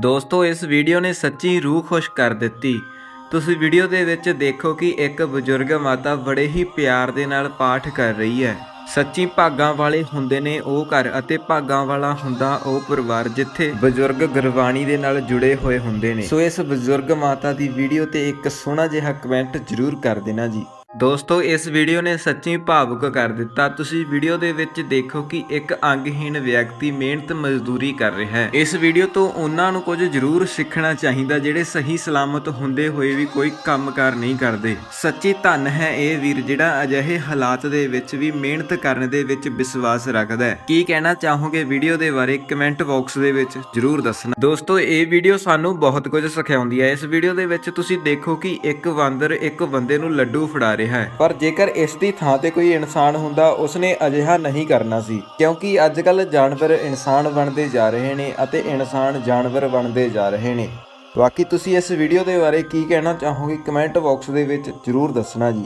ਦੋਸਤੋ, ਇਸ ਵੀਡੀਓ ਨੇ ਸੱਚੀ ਰੂਹ ਖੁਸ਼ ਕਰ ਦਿੱਤੀ। ਤੁਸੀਂ ਵੀਡੀਓ ਦੇ ਵਿੱਚ ਦੇਖੋ ਕਿ ਇੱਕ ਬਜ਼ੁਰਗ ਮਾਤਾ ਬੜੇ ਹੀ ਪਿਆਰ ਦੇ ਨਾਲ ਪਾਠ ਕਰ ਰਹੀ ਹੈ। ਸੱਚੀ ਭਾਗਾਂ ਵਾਲੇ ਹੁੰਦੇ ਨੇ ਉਹ ਘਰ ਅਤੇ ਭਾਗਾਂ ਵਾਲਾ ਹੁੰਦਾ ਉਹ ਪਰਿਵਾਰ ਜਿੱਥੇ ਬਜ਼ੁਰਗ ਗੁਰਬਾਣੀ ਦੇ ਨਾਲ ਜੁੜੇ ਹੋਏ ਹੁੰਦੇ ਨੇ। ਸੋ ਇਸ ਬਜ਼ੁਰਗ ਮਾਤਾ ਦੀ ਵੀਡੀਓ ਤੇ ਇੱਕ ਸੋਹਣਾ ਜਿਹਾ ਕਮੈਂਟ ਜ਼ਰੂਰ ਕਰ ਦੇਣਾ ਜੀ। ਦੋਸਤੋ, ਇਸ ਵੀਡੀਓ ਨੇ ਸੱਚੀ ਭਾਵੁਕ ਕਰ ਦਿੱਤਾ। ਤੁਸੀਂ ਵੀਡੀਓ ਦੇ ਵਿੱਚ ਦੇਖੋ ਕਿ ਇੱਕ ਅੰਗਹੀਣ ਵਿਅਕਤੀ ਮਿਹਨਤ ਮਜ਼ਦੂਰੀ ਕਰ ਰਿਹਾ ਹੈ। ਇਸ ਵੀਡੀਓ ਤੋਂ ਉਹਨਾਂ ਨੂੰ ਕੁਝ ਜ਼ਰੂਰ ਸਿੱਖਣਾ ਚਾਹੀਦਾ, ਜਿਹੜੇ ਸਹੀ ਸਲਾਮਤ ਹੁੰਦੇ ਹੋਏ ਵੀ ਕੋਈ ਕੰਮਕਾਰ ਨਹੀਂ ਕਰਦੇ। ਸੱਚੀ ਧੰਨ ਹੈ ਇਹ ਵੀਰ ਜਿਹੜਾ ਅਜਿਹੇ ਹਾਲਾਤ ਦੇ ਵਿੱਚ ਵੀ ਮਿਹਨਤ ਕਰਨ ਦੇ ਵਿੱਚ ਵਿਸ਼ਵਾਸ ਰੱਖਦਾ ਹੈ। ਕੀ ਕਹਿਣਾ ਚਾਹੋਗੇ ਵੀਡੀਓ ਦੇ ਬਾਰੇ ਕਮੈਂਟ ਬਾਕਸ ਦੇ ਵਿੱਚ ਜ਼ਰੂਰ ਦੱਸਣਾ। ਦੋਸਤੋ, ਇਹ ਵੀਡੀਓ ਸਾਨੂੰ ਬਹੁਤ ਕੁਝ ਸਿਖਾਉਂਦੀ ਹੈ। ਇਸ ਵੀਡੀਓ ਦੇ ਵਿੱਚ ਤੁਸੀਂ ਦੇਖੋ ਕਿ ਇੱਕ ਵਾਂਦਰ ਇੱਕ ਬੰਦੇ ਨੂੰ ਲੱਡੂ ਫੜਾ ਰਿਹਾ ਹੈ। ਪਰ ਜੇਕਰ ਇਸ ਦੀ ਥਾਂ ਤੇ ਕੋਈ ਇਨਸਾਨ ਹੁੰਦਾ, ਉਸਨੇ ਅਜਿਹਾ ਨਹੀਂ ਕਰਨਾ ਸੀ, ਕਿਉਂਕਿ ਅੱਜ ਕੱਲ ਜਾਨਵਰ ਇਨਸਾਨ ਬਣਦੇ ਜਾ ਰਹੇ ਨੇ ਅਤੇ ਇਨਸਾਨ ਜਾਨਵਰ ਬਣਦੇ ਜਾ ਰਹੇ ਨੇ। ਬਾਕੀ ਤੁਸੀਂ ਇਸ ਵੀਡੀਓ ਦੇ ਬਾਰੇ ਕੀ ਕਹਿਣਾ ਚਾਹੋਗੇ, ਕਮੈਂਟ ਬਾਕਸ ਦੇ ਵਿੱਚ ਜ਼ਰੂਰ ਦੱਸਣਾ ਜੀ।